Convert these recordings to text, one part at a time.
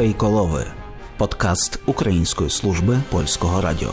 Фейколови подкаст Української служби польського радіо.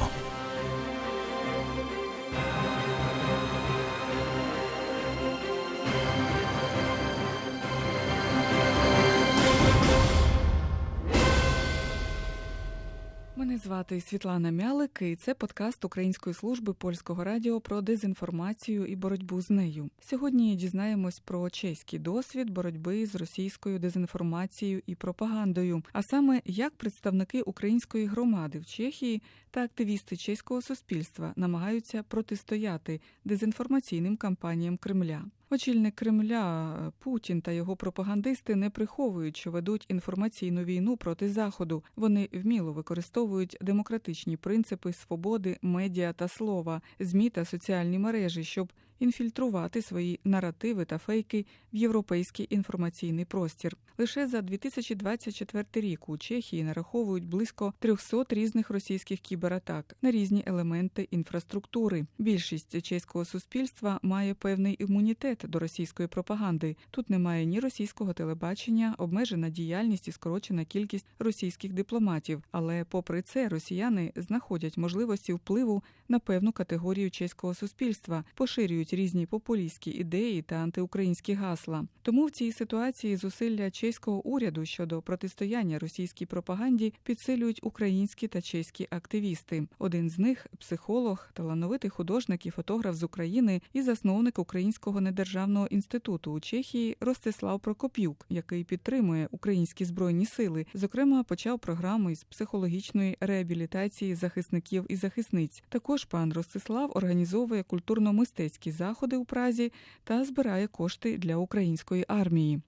Звати Світлана Мялик, і це подкаст Української служби польського радіо про дезінформацію і боротьбу з нею. Сьогодні дізнаємось про чеський досвід боротьби з російською дезінформацією і пропагандою, а саме як представники української громади в Чехії та активісти чеського суспільства намагаються протистояти дезінформаційним кампаніям Кремля. Очільник Кремля Путін та його пропагандисти не приховують, що ведуть інформаційну війну проти заходу. Вони вміло використовують демократичні принципи свободи, медіа та слова, змі та соціальні мережі, щоб інфільтрувати свої наративи та фейки в європейський інформаційний простір. Лише за 2024 рік у Чехії нараховують близько 300 різних російських кібератак на різні елементи інфраструктури. Більшість чеського суспільства має певний імунітет до російської пропаганди. Тут немає ні російського телебачення, обмежена діяльність і скорочена кількість російських дипломатів. Але, попри це, росіяни знаходять можливості впливу на певну категорію чеського суспільства, поширюють різні популістські ідеї та антиукраїнські гасла. Тому в цій ситуації зусилля чеського уряду щодо протистояння російській пропаганді підсилюють українські та чеські активісти. Один з них психолог, талановитий художник і фотограф з України і засновник Українського недержавного інституту у Чехії Ростислав Прокоп'юк, який підтримує українські збройні сили. Зокрема, почав програму із психологічної реабілітації захисників і захисниць. Також пан Ростислав організовує культурно-мистецькі заходи у Празі та збирає кошти для української армії.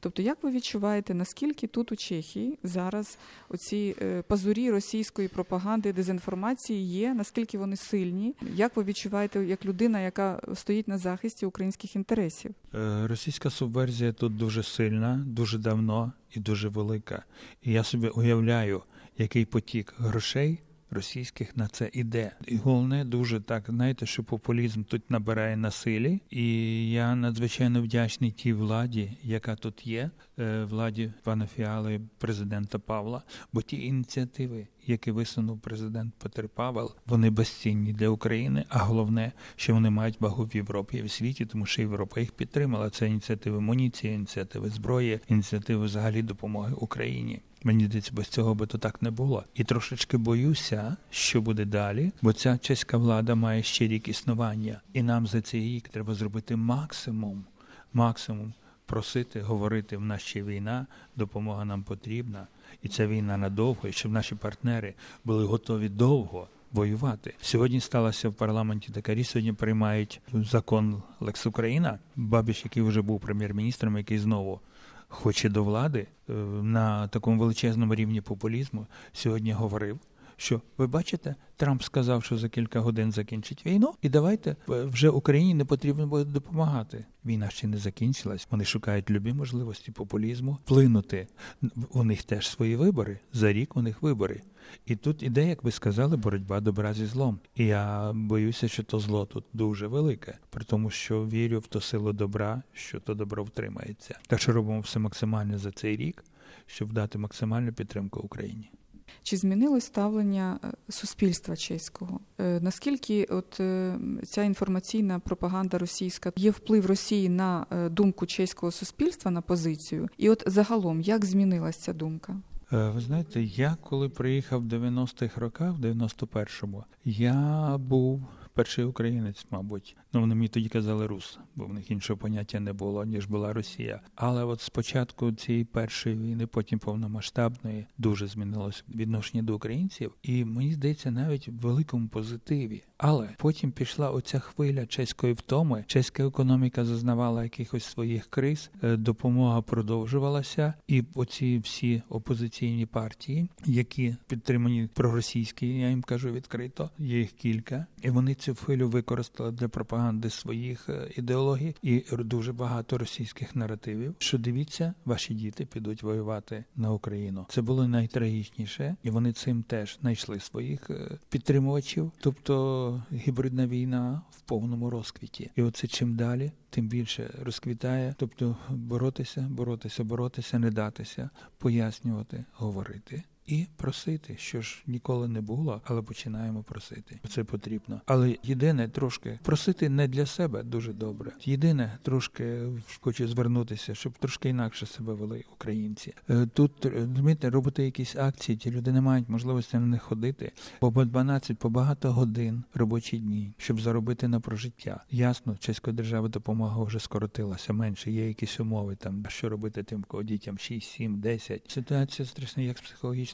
Тобто, як ви відчуваєте, наскільки тут у Чехії зараз оці е, пазурі російської пропаганди, дезінформації є, наскільки вони сильні? Як ви відчуваєте як людина, яка стоїть на захисті українських інтересів? Е, російська субверсія тут дуже сильна, дуже давно і дуже велика. І я собі уявляю, який потік грошей російських на це іде. І головне, дуже так знаєте, що популізм тут набирає на силі, і я надзвичайно вдячний тій владі, яка тут є, е, владі пана Фіали, президента Павла. Бо ті ініціативи, які висунув президент Петр Павел, вони безцінні для України. А головне, що вони мають вагу в Європі і в світі, тому що Європа їх підтримала. Це ініціативи муніції, ініціативи зброї, ініціативи взагалі допомоги Україні. Мені здається, без цього би то так не було. І трошечки боюся, що буде далі, бо ця чеська влада має ще рік існування, і нам за цей рік треба зробити максимум, максимум просити, говорити в нас ще війна, допомога нам потрібна, і ця війна надовго, і щоб наші партнери були готові довго. Воювати сьогодні сталося в парламенті така річ. Сьогодні приймають закон Лекс Україна. Бабіш, який вже був прем'єр-міністром, який знову хоче до влади е, на такому величезному рівні популізму, сьогодні говорив, що ви бачите, Трамп сказав, що за кілька годин закінчить війну, і давайте е, вже Україні не потрібно буде допомагати. Війна ще не закінчилась. Вони шукають любі можливості популізму вплинути. У них теж свої вибори. За рік у них вибори. І тут іде, як ви сказали, боротьба добра зі злом. І я боюся, що то зло тут дуже велике, при тому, що вірю в ту силу добра, що то добро втримається. Так що робимо все максимально за цей рік, щоб дати максимальну підтримку Україні. Чи змінилось ставлення е, суспільства чеського? Е, наскільки от е, ця інформаційна пропаганда російська є вплив Росії на думку чеського суспільства на позицію? І от загалом як змінилася ця думка? Ви знаєте, я коли приїхав в 90-х роках, в 91-му, я був перший українець, мабуть. Ну вони мені тоді казали рус, бо в них іншого поняття не було ніж була Росія. Але от спочатку цієї першої війни, потім повномасштабної, дуже змінилося відношення до українців, і мені здається, навіть в великому позитиві. Але потім пішла оця хвиля чеської втоми. Чеська економіка зазнавала якихось своїх криз, е, допомога продовжувалася, і оці всі опозиційні партії, які підтримані проросійські, я їм кажу відкрито, є їх кілька, і вони цю хвилю використала для пропаганди своїх е, ідеологій і дуже багато російських наративів. Що дивіться, ваші діти підуть воювати на Україну. Це було найтрагічніше, і вони цим теж знайшли своїх е, підтримувачів. Тобто гібридна війна в повному розквіті, і оце чим далі. Тим більше розквітає, тобто боротися, боротися, боротися, не датися, пояснювати, говорити і просити, що ж ніколи не було, але починаємо просити. Це потрібно. Але єдине трошки просити не для себе дуже добре. Єдине трошки хочу звернутися, щоб трошки інакше себе вели українці. Е, Тут розумієте, робити якісь акції, ті люди не мають можливості на них ходити. По 12, по багато годин робочі дні, щоб заробити на прожиття. Ясно, чеська держава допомога вже скоротилася менше. Є якісь умови там, що робити тим, кого дітям 6, 7, 10. Ситуація страшна, як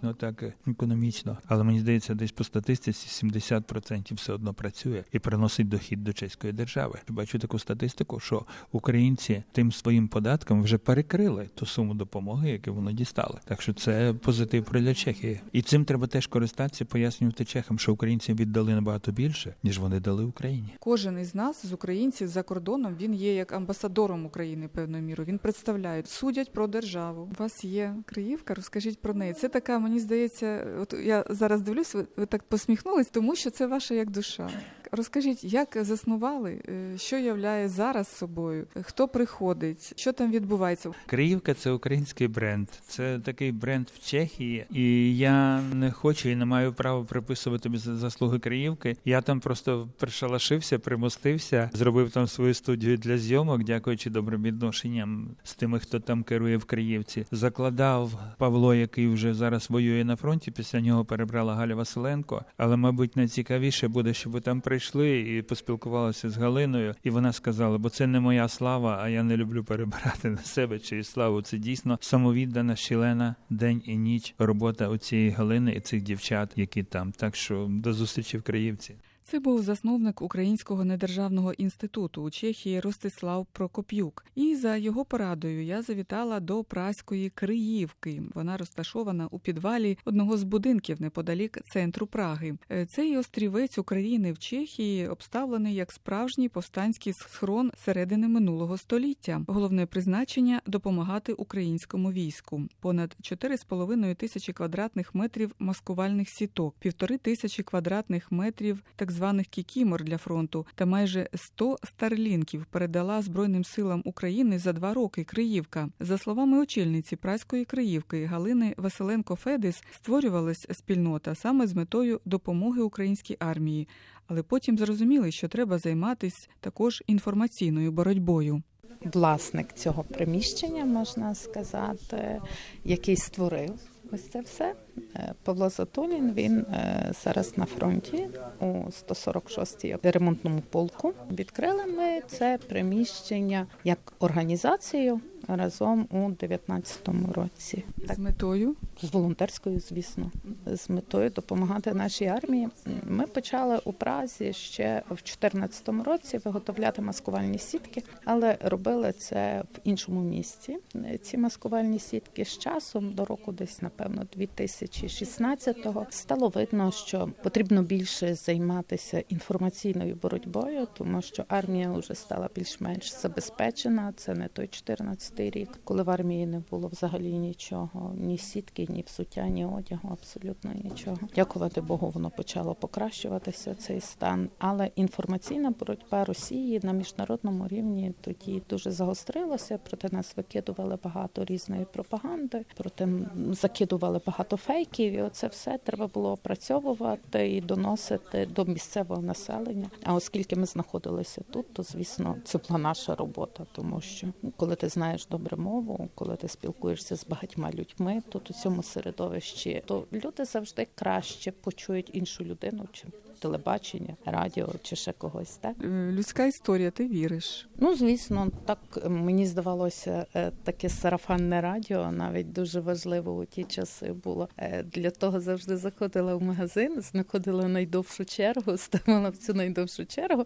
психологічно, так і економічно. Але мені здається, десь по статистиці 70% все одно працює і приносить дохід до чеської держави. Бачу таку статистику, що українці тим своїм податком вже перекрили ту суму допомоги, яку вони дістали. Так що це позитив для Чехії, і цим треба теж користатися, пояснювати чехам, що українці віддали набагато більше, ніж вони дали Україні. Кожен із нас, з українців за кордоном, він є як амбасадором України певною мірою. Він представляє, судять про державу. У вас є Криївка, розкажіть про неї. Це така, мені здається, от я зараз дивлюсь, ви, ви так посміхнулись, тому що це ваша як душа. Розкажіть, як заснували, е, що являє зараз собою, хто приходить, що там відбувається? Криївка це український бренд. Це такий бренд в Чехії, і я не хочу і не маю права приписувати заслуги Криївки. Я там просто пришалашився, примостився, зробив там свою студію для зйомок, дякуючи добрим відношенням з тими, хто там керує в Криївці. Закладав Павло, який вже зараз воює на фронті. Після нього перебрала Галя Василенко. Але, мабуть, найцікавіше буде, щоб ви там прийшли і поспілкувалися з Галиною. І вона сказала: бо це не моя слава, а я не люблю перебирати на себе чиї славу. Це дійсно самовіддана, щілена день і ніч робота у цієї Галини і цих дівчат, які там. Так що до зустрічі в Криївці. Це був засновник Українського недержавного інституту у Чехії Ростислав Прокоп'юк. І за його порадою я завітала до праської Криївки. Вона розташована у підвалі одного з будинків неподалік центру Праги. Е, Цей острівець України в Чехії обставлений як справжній повстанський схрон середини минулого століття. Головне призначення допомагати українському війську. Понад 4,5 тисячі квадратних метрів маскувальних сіток, півтори тисячі квадратних метрів так званих кікімор для фронту та майже 100 старлінків передала Збройним силам України за два роки Криївка. За словами очільниці праської Криївки Галини Василенко Федис, створювалась спільнота саме з метою допомоги українській армії, але потім зрозуміли, що треба займатися також інформаційною боротьбою. Власник цього приміщення, можна сказати, який створив ось це все. Е, Павло Затулін, він е, зараз на фронті у 146-й ремонтному полку. Відкрили ми це приміщення як організацію разом у 19-му році. З метою З волонтерською, звісно, з метою допомагати нашій армії. Ми почали у Празі ще в 2014 році виготовляти маскувальні сітки, але робили це в іншому місці. Ці маскувальні сітки з часом до року, десь напевно, 2016-го, стало видно, що потрібно більше займатися інформаційною боротьбою, тому що армія вже стала більш-менш забезпечена. Це не той 14-й рік, коли в армії не було взагалі нічого, ні сітки, ні взуття, ні одягу, абсолютно нічого. Дякувати Богу, воно почало покращуватися цей стан. Але інформаційна боротьба Росії на міжнародному рівні тоді дуже загострилася. Проти нас викидували багато різної пропаганди, проте закидували багато фейків. І оце все треба було опрацьовувати і доносити до місцевого населення. А оскільки ми знаходилися тут, то звісно це була наша робота, тому що коли ти знаєш добре мову, коли ти спілкуєшся з багатьма людьми, тут у цьому середовищі, то люди завжди краще почують іншу людину, чим телебачення, радіо чи ще когось. Так Е, людська історія, ти віриш? ну звісно, так мені здавалося, е, таке сарафанне радіо навіть дуже важливо у ті часи було. Е, Для того завжди заходила в магазин, знаходила найдовшу чергу, ставила в цю найдовшу чергу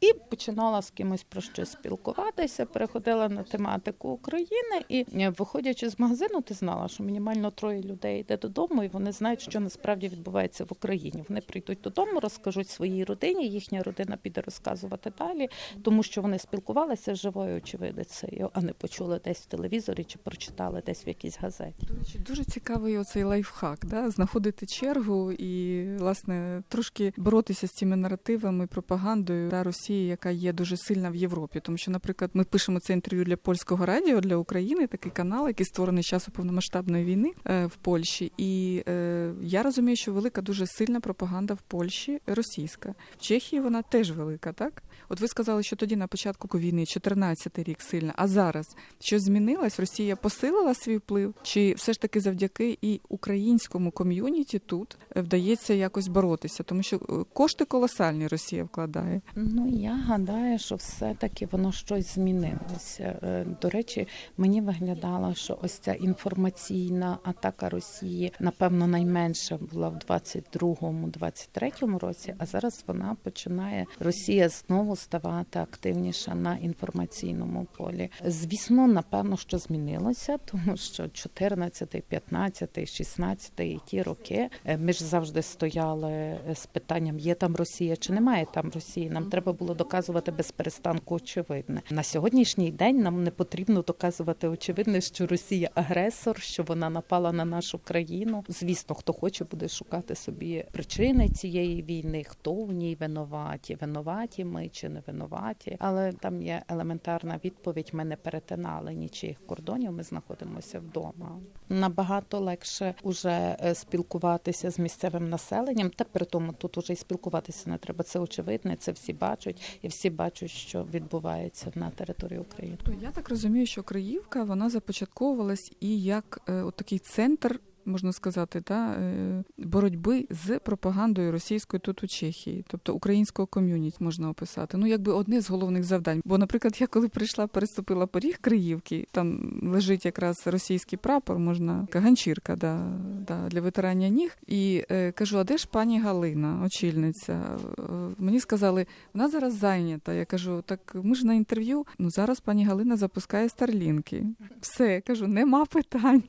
і починала з кимось про щось спілкуватися. Переходила на тематику України, і виходячи з магазину, ти знала, що мінімально троє людей йде додому, і вони знають, що насправді відбувається в Україні. Вони прийдуть додому, розкажуть своїй родині. Їхня родина піде розказувати далі, тому що вони спілкувалися з живою очевидицею, а не почули десь в телевізорі чи прочитали десь в якійсь газеті. До дуже цікавий оцей лайфхак, да? знаходити чергу і, власне, трошки боротися з цими наративами, пропагандою та Росії, яка є дуже сильна в Європі. Тому що, наприклад, ми пишемо це інтерв'ю для польського радіо для України, такий канал, який створений часу повномасштабної війни е, в Польщі. І е, я розумію, що велика дуже сильна пропаганда в Польщі російська. В Чехії вона теж велика, так? От ви сказали, що тоді на початку війни, 14-й рік сильна, а зараз щось змінилось? Росія посилила свій вплив, чи все ж таки завдяки і українському ком'юніті тут е, вдається якось боротися, тому що е, кошти колосальні Росія вкладає. Ну я гадаю, що все-таки воно щось змінилося. Е, До речі, мені виглядало, що ось ця інформаційна атака Росії, напевно, найменша була в 22-23 році, а зараз вона починає Росія знову ставати активніша на інформаційному полі. Звісно, напевно, що змінилося, тому що 14, 15, 16 і ті роки е, ми ж завжди стояли з питанням: є там Росія чи немає там Росії. Нам треба було доказувати без перестанку очевидне. На сьогоднішній день нам не потрібно доказувати очевидне, що Росія агресор, що вона напала на нашу країну. Звісно, хто хоче, буде шукати собі причини цієї війни, хто в ній винуваті, винуваті ми чи не винуваті. Але там є елементарна відповідь: ми не перетинали нічиїх кордонів. Ми знаходимося вдома. Набагато легше уже е, спілкуватися з місцевим населенням. Та при тому тут уже й спілкуватися не треба. Це очевидне, це всі бачать, і всі бачать, що відбувається на території України. Я так розумію, що Криївка вона започатковувалась і як е, от такий центр. Можна сказати, та е, боротьби з пропагандою російською тут у Чехії, тобто українського ком'юніті можна описати. Ну, якби одне з головних завдань. Бо, наприклад, я коли прийшла, переступила поріг Криївки, там лежить якраз російський прапор, можна ганчірка да, да, для витирання ніг. І е, кажу: а де ж пані Галина, очільниця? Е, Мені сказали, вона зараз зайнята. Я кажу, так ми ж на інтерв'ю. Ну зараз пані Галина запускає старлінки. Все кажу, нема питань.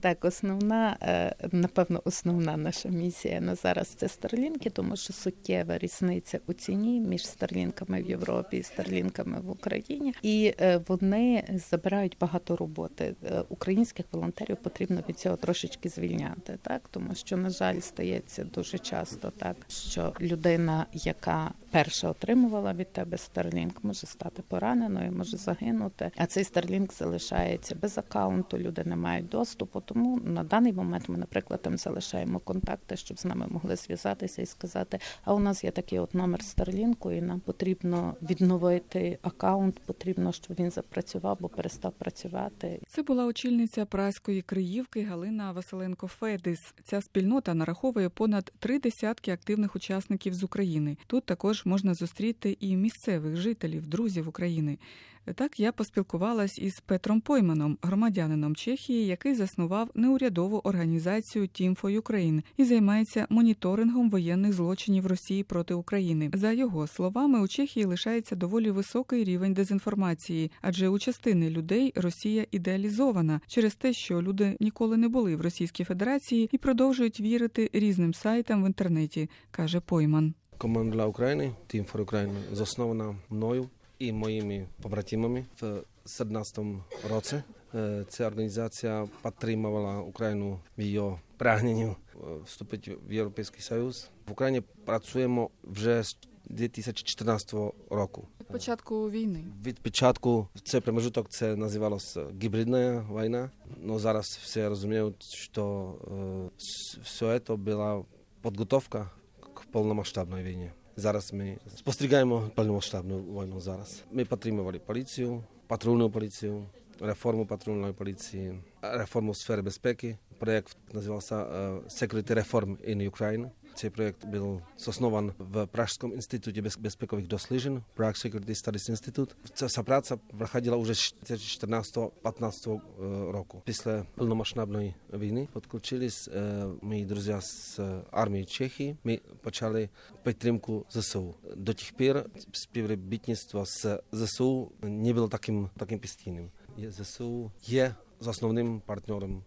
Так, основна, е, напевно, основна наша місія на зараз це старлінки, тому що суттєва різниця у ціні між старлінками в Європі і старлінками в Україні, і е, вони забирають багато роботи. Е, Українських волонтерів потрібно від цього трошечки звільняти, так тому що на жаль стається дуже часто так, що людина, яка перша отримувала від тебе старлінк, може стати пораненою, може загинути. А цей старлінк залишається без акаунту. Люди не мають доступу. Тому на даний момент ми, наприклад, там залишаємо контакти, щоб з нами могли зв'язатися і сказати: а у нас є такий от номер старлінку, і нам потрібно відновити акаунт. Потрібно, щоб він запрацював, бо перестав працювати. Це була очільниця праської Криївки Галина Василенко Федис. Ця спільнота нараховує понад три десятки активних учасників з України. Тут також можна зустріти і місцевих жителів, друзів України. Так я поспілкувалась із Петром Пойманом, громадянином Чехії, який заснував неурядову організацію Team for Ukraine і займається моніторингом воєнних злочинів Росії проти України. За його словами, у Чехії лишається доволі високий рівень дезінформації, адже у частини людей Росія ідеалізована через те, що люди ніколи не були в Російській Федерації і продовжують вірити різним сайтам в інтернеті, каже Пойман. Команда для України, Team for Ukraine, заснована мною і моїми побратимами в 2017 році. Е, Ця організація підтримувала Україну в її прагненні е, вступити в Європейський Союз. В Україні працюємо вже з 2014 року. Від початку війни. Від початку цей промежуток це називалося гібридна війна. Но зараз всі розуміють, що е, все це була підготовка к війни. Зараз ми спостерігаємо повномасштабну війну. Зараз ми підтримували поліцію, патрульну поліцію, реформу патрульної поліції, реформу сфери безпеки. Проєкт називався е, Security Reform in Ukraine. Цей проєкт був заснований в Пражському інституті безпекових досліджень, Prague Security Studies Institute. Ця праця проходила вже з 2014-2015 року. Після повномасштабної війни підключились е, мої друзі з армії Чехії. Ми почали підтримку ЗСУ. До тих пір співробітництво з ЗСУ не було таким, таким постійним. ЗСУ є основним партнером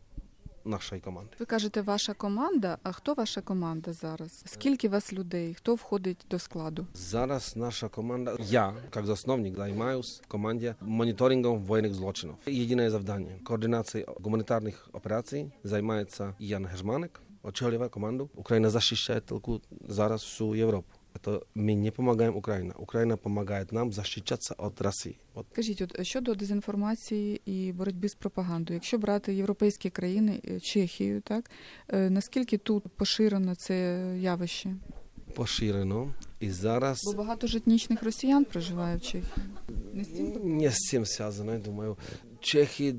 нашої команди. Ви кажете, ваша команда. А хто ваша команда зараз? Скільки вас людей? Хто входить до складу? Зараз наша команда, я, як засновник, займаюсь в команді моніторингом воєнних злочинів. Єдине завдання координації гуманітарних операцій займається Ян Гержманик, очолює команду. Україна захищає тільки зараз всю Європу. То ми не допомагаємо Україні. Україна допомагає нам захищатися від Росії. От Скажіть, от щодо дезінформації і боротьби з пропагандою, якщо брати європейські країни, е, Чехію, так е, наскільки тут поширено це явище? поширено. І зараз Бо багато ж етнічних росіян проживає в Чехії. Не з цим не з цим зв'язано, думаю. Чехи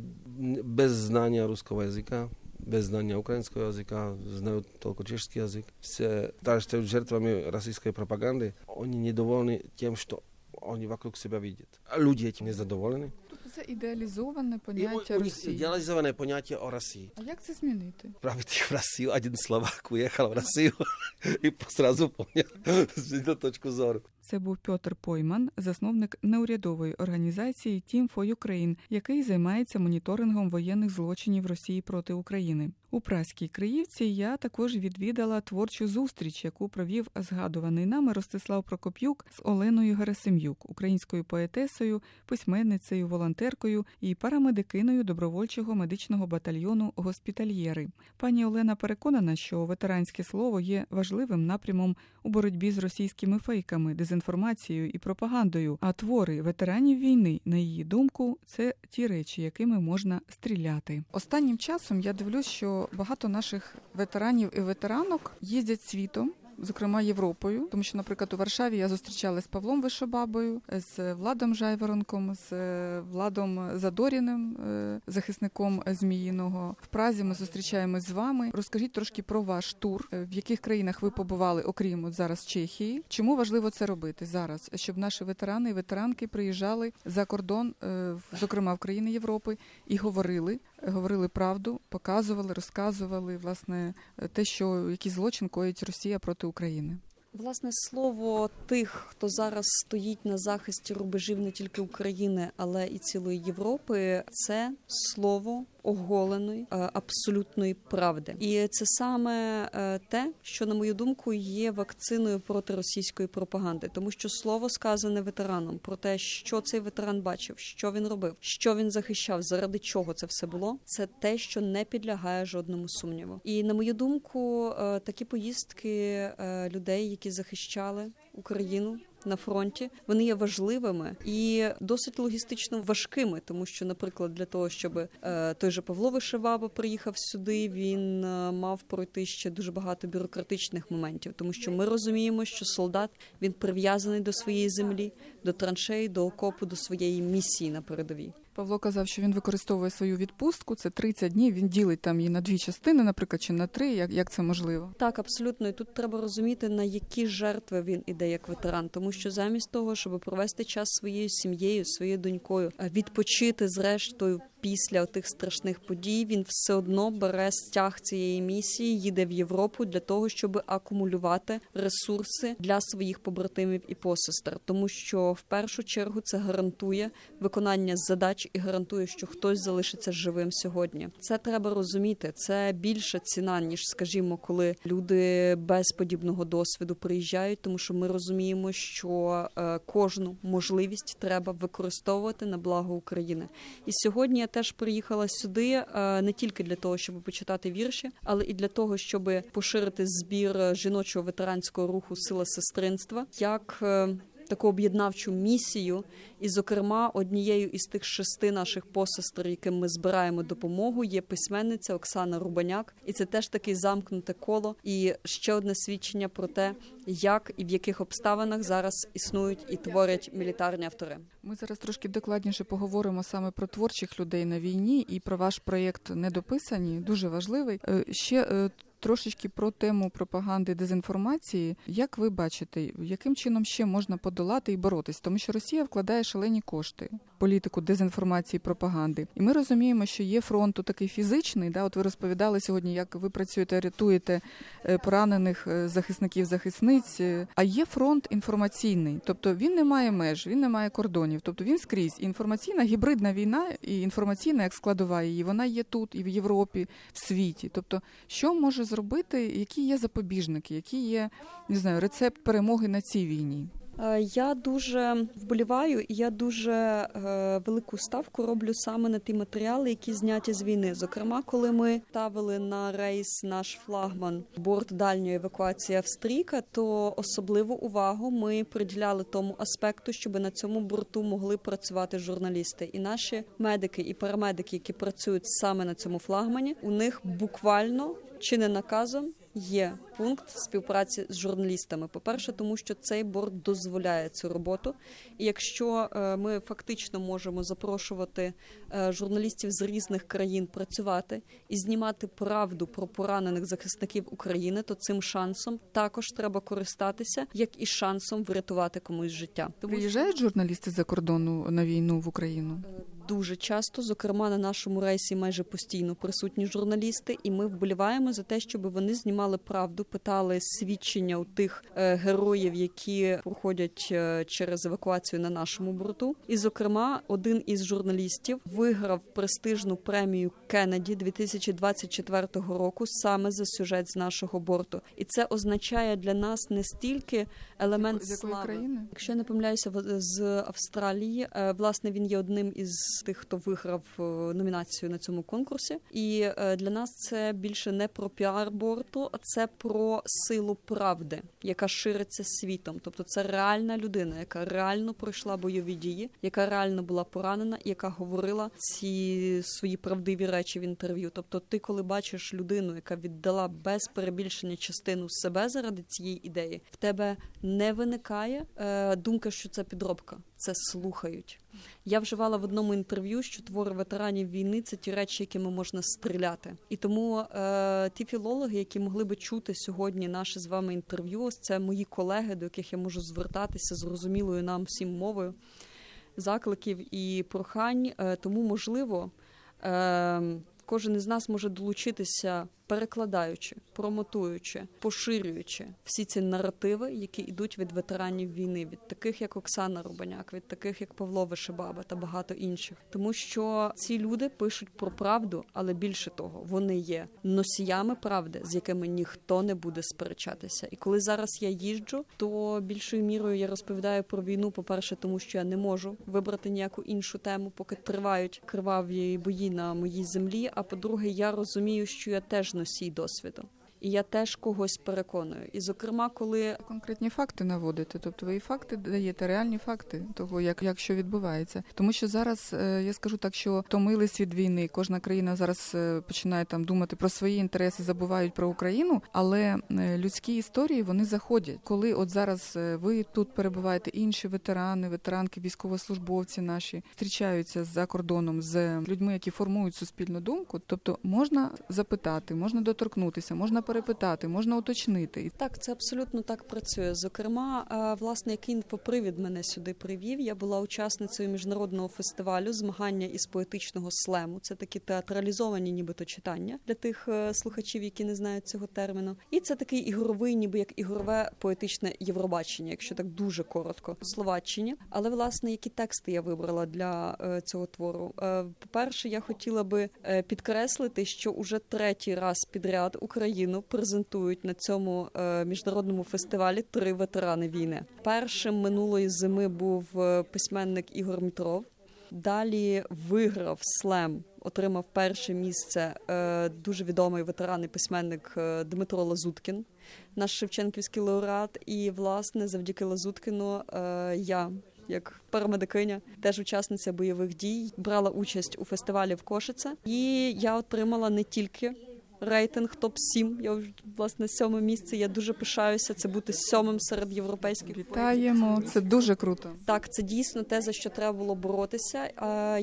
без знання руського язика, без знання українського язика, знають тільки чешський язик. Все також стають жертвами російської пропаганди. Вони недовольні тим, що вони вокруг себе видять. А люди цим незадоволені. Тобто це ідеалізоване І поняття у них Росії. ідеалізоване поняття о Росії. А як це змінити? Правити в Росію, один словак уїхав в Росію і сразу поняв змінив точку зору. Це був Пьотр Пойман, засновник неурядової організації Team for Ukraine, який займається моніторингом воєнних злочинів Росії проти України. У Праській Криївці я також відвідала творчу зустріч, яку провів згадуваний нами Ростислав Прокоп'юк з Оленою Герасим'юк, українською поетесою, письменницею, волонтеркою і парамедикиною добровольчого медичного батальйону Госпітальєри. Пані Олена переконана, що ветеранське слово є важливим напрямом у боротьбі з російськими фейками, дезінформацією і пропагандою. А твори ветеранів війни, на її думку, це ті речі, якими можна стріляти. Останнім часом я дивлюсь, що багато наших ветеранів і ветеранок їздять світом. Зокрема, Європою, тому що, наприклад, у Варшаві я зустрічалася з Павлом Вишобабою, з Владом Жайворонком, з е, Владом Задоріним, е, захисником Зміїного. В Празі ми зустрічаємось з вами. Розкажіть трошки про ваш тур, е, в яких країнах ви побували, окрім от зараз Чехії. Чому важливо це робити зараз, щоб наші ветерани і ветеранки приїжджали за кордон, зокрема в країни Європи, і говорили, говорили правду, показували, розказували власне е, те, що який злочин коїть Росія проти України. Власне слово тих, хто зараз стоїть на захисті рубежів не тільки України, але і цілої Європи, це слово оголеної е, абсолютної правди, і це саме е, те, що на мою думку є вакциною проти російської пропаганди, тому що слово сказане ветераном про те, що цей ветеран бачив, що він робив, що він захищав, заради чого це все було. Це те, що не підлягає жодному сумніву. І на мою думку, е, такі поїздки людей, які захищали Україну. На фронті вони є важливими і досить логістично важкими, тому що, наприклад, для того, щоб е, той же Павло Вишиваба приїхав сюди, він е, мав пройти ще дуже багато бюрократичних моментів, тому що ми розуміємо, що солдат він прив'язаний до своєї землі, до траншеї, до окопу, до своєї місії на передовій. Павло казав, що він використовує свою відпустку. Це 30 днів. Він ділить там її на дві частини, наприклад, чи на три. Як, як це можливо? Так, абсолютно. І тут треба розуміти, на які жертви він іде як ветеран, тому що замість того, щоб провести час своєю сім'єю, своєю донькою, відпочити зрештою. Після тих страшних подій він все одно бере стяг цієї місії, їде в Європу для того, щоб акумулювати ресурси для своїх побратимів і посестер, тому що в першу чергу це гарантує виконання задач і гарантує, що хтось залишиться живим сьогодні. Це треба розуміти. Це більша ціна ніж, скажімо, коли люди без подібного досвіду приїжджають, тому що ми розуміємо, що е, кожну можливість треба використовувати на благо України. І сьогодні я теж приїхала сюди е, не тільки для того, щоб почитати вірші, але і для того, щоб поширити збір жіночого ветеранського руху Сила сестринства як. Таку об'єднавчу місію, і, зокрема, однією із тих шести наших посестер, яким ми збираємо допомогу, є письменниця Оксана Рубаняк, і це теж таке замкнуте коло. І ще одне свідчення про те, як і в яких обставинах зараз існують і творять мілітарні автори. Ми зараз трошки докладніше поговоримо саме про творчих людей на війні і про ваш проєкт недописані. Дуже важливий. Е, Ще е, трошечки про тему пропаганди дезінформації. Як ви бачите, яким чином ще можна подолати і боротись? Тому що Росія вкладає шалені кошти політику дезінформації і пропаганди. І ми розуміємо, що є фронт такий фізичний. Да, от ви розповідали сьогодні, як ви працюєте, рятуєте е, поранених е, захисників захисниць. А є фронт інформаційний, тобто він не має меж, він не має кордонів, тобто він скрізь. Інформаційна гібридна війна і інформаційна як складова її, вона є тут і в Європі, в світі. Тобто, що може зробити, які є запобіжники, які є не знаю, рецепт перемоги на цій війні? Е, Я дуже вболіваю, і я дуже е, велику ставку роблю саме на ті матеріали, які зняті з війни. Зокрема, коли ми ставили на рейс наш флагман борт дальньої евакуації Австрійка, то особливу увагу ми приділяли тому аспекту, щоб на цьому борту могли працювати журналісти. І наші медики і парамедики, які працюють саме на цьому флагмані, у них буквально чи не наказом. Є пункт співпраці з журналістами. По-перше, тому що цей борт дозволяє цю роботу. І якщо е, ми фактично можемо запрошувати е, журналістів з різних країн працювати і знімати правду про поранених захисників України, то цим шансом також треба користатися, як і шансом врятувати комусь життя. Тому Приїжджають журналісти за кордону на війну в Україну? Дуже часто, зокрема на нашому рейсі, майже постійно присутні журналісти, і ми вболіваємо за те, щоб вони знімали правду, питали свідчення у тих е, героїв, які проходять е, через евакуацію на нашому борту. І, зокрема, один із журналістів виграв престижну премію Кеннеді 2024 року саме за сюжет з нашого борту. І це означає для нас не стільки елемент З якої слави. країни? Якщо я не помиляюся, в- з Австралії е, власне він є одним із тих, хто виграв е, номінацію на цьому конкурсі. І е, для нас це більше не про піар борту, а це про силу правди, яка шириться світом. Тобто це реальна людина, яка реально пройшла бойові дії, яка реально була поранена, яка говорила ці свої правдиві речі в інтерв'ю. Тобто, ти, коли бачиш людину, яка віддала без перебільшення частину себе заради цієї ідеї, в тебе не виникає е, думка, що це підробка. Це слухають. Я вживала в одному інтерв'ю, що твори ветеранів війни це ті речі, якими можна стріляти. І тому е, ті філологи, які могли би чути сьогодні наше з вами інтерв'ю, ось це мої колеги, до яких я можу звертатися зрозумілою нам всім мовою закликів і прохань. Е, тому можливо. Е, Кожен із нас може долучитися, перекладаючи, промотуючи, поширюючи всі ці наративи, які йдуть від ветеранів війни, від таких як Оксана Рубаняк, від таких як Павло Вишибаба та багато інших, тому що ці люди пишуть про правду, але більше того, вони є носіями правди, з якими ніхто не буде сперечатися. І коли зараз я їжджу, то більшою мірою я розповідаю про війну. По перше, тому що я не можу вибрати ніяку іншу тему, поки тривають криваві бої на моїй землі. А по-друге, я розумію, що я теж носій досвіду. І я теж когось переконую. І, зокрема, коли Конкретні факти наводите, тобто ви і факти даєте, реальні факти того, як, як що відбувається. Тому що зараз е, я скажу так, що втомились від війни. Кожна країна зараз е, починає там думати про свої інтереси, забувають про Україну, але е, людські історії вони заходять. Коли от зараз ви тут перебуваєте, інші ветерани, ветеранки, військовослужбовці наші зустрічаються за кордоном з людьми, які формують суспільну думку. Тобто можна запитати, можна доторкнутися, можна перепитати, можна уточнити. Так, це абсолютно так працює. Зокрема, е, власне, який інфопривід мене сюди привів. Я була учасницею міжнародного фестивалю змагання із поетичного слему. Це такі театралізовані, нібито читання для тих е, слухачів, які не знають цього терміну. І це такий ігровий, ніби як ігрове поетичне Євробачення, якщо так дуже коротко, Словаччині. Але власне, які тексти я вибрала для е, цього твору? Е, По-перше, я хотіла би підкреслити, що уже третій раз підряд Україну презентують на цьому е, міжнародному фестивалі три ветерани війни. Першим минулої зими був е, письменник Ігор Мітров. Далі виграв слем, отримав перше місце е, дуже відомий ветеран письменник Дмитро Лазуткін, наш Шевченківський лауреат. І, власне, завдяки Лазуткіну я. Як парамедикиня, теж учасниця бойових дій, брала участь у фестивалі в Кошице, і я отримала не тільки рейтинг топ 7 Я власне сьоме місце. Я дуже пишаюся. Це бути сьомим серед європейських Вітаємо, це дуже круто. Так, це дійсно те, за що треба було боротися.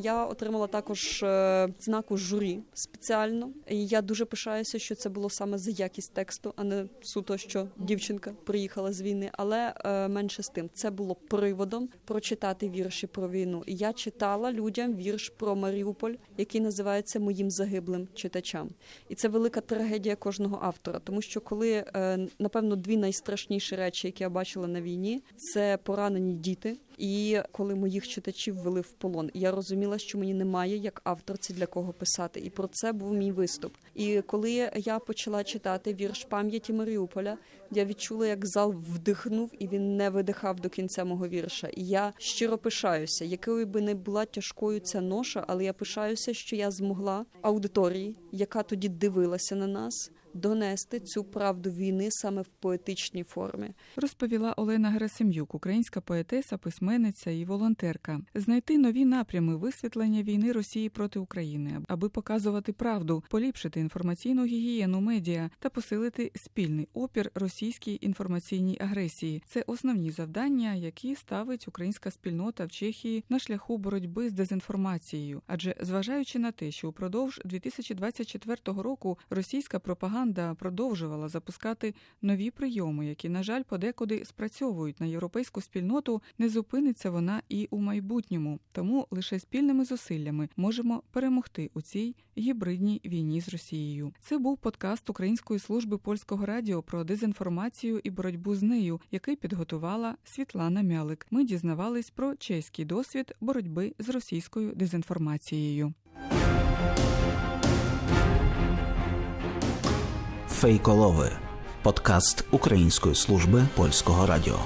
Я отримала також е, знаку журі спеціально. І я дуже пишаюся, що це було саме за якість тексту, а не суто, що дівчинка приїхала з війни. Але е, менше з тим, це було приводом прочитати вірші про війну. І я читала людям вірш про Маріуполь, який називається Моїм загиблим читачам. І це велика трагедія кожного автора, тому що коли е, напевно дві найстрашніші речі, які я бачила на війні, це поранені діти. І коли моїх читачів ввели в полон, я розуміла, що мені немає як авторці для кого писати, і про це був мій виступ. І коли я почала читати вірш пам'яті Маріуполя, я відчула, як зал вдихнув, і він не видихав до кінця мого вірша. І я щиро пишаюся, якою би не була тяжкою ця ноша, але я пишаюся, що я змогла аудиторії, яка тоді дивилася на нас. Донести цю правду війни саме в поетичній формі. Розповіла Олена Герасим'юк, українська поетеса, письменниця і волонтерка. Знайти нові напрями висвітлення війни Росії проти України, аби показувати правду, поліпшити інформаційну гігієну медіа та посилити спільний опір російській інформаційній агресії. Це основні завдання, які ставить українська спільнота в Чехії на шляху боротьби з дезінформацією. Адже зважаючи на те, що упродовж 2024 року російська пропаганда продовжувала запускати нові прийоми, які, на жаль, подекуди спрацьовують на європейську спільноту, не зупиниться вона і у майбутньому. Тому лише спільними зусиллями можемо перемогти у цій гібридній війні з Росією. Це був подкаст Української служби польського радіо про дезінформацію і боротьбу з нею, який підготувала Світлана Мялик. Ми дізнавались про чеський досвід боротьби з російською дезінформацією. Фейколови подкаст Української служби польського радіо.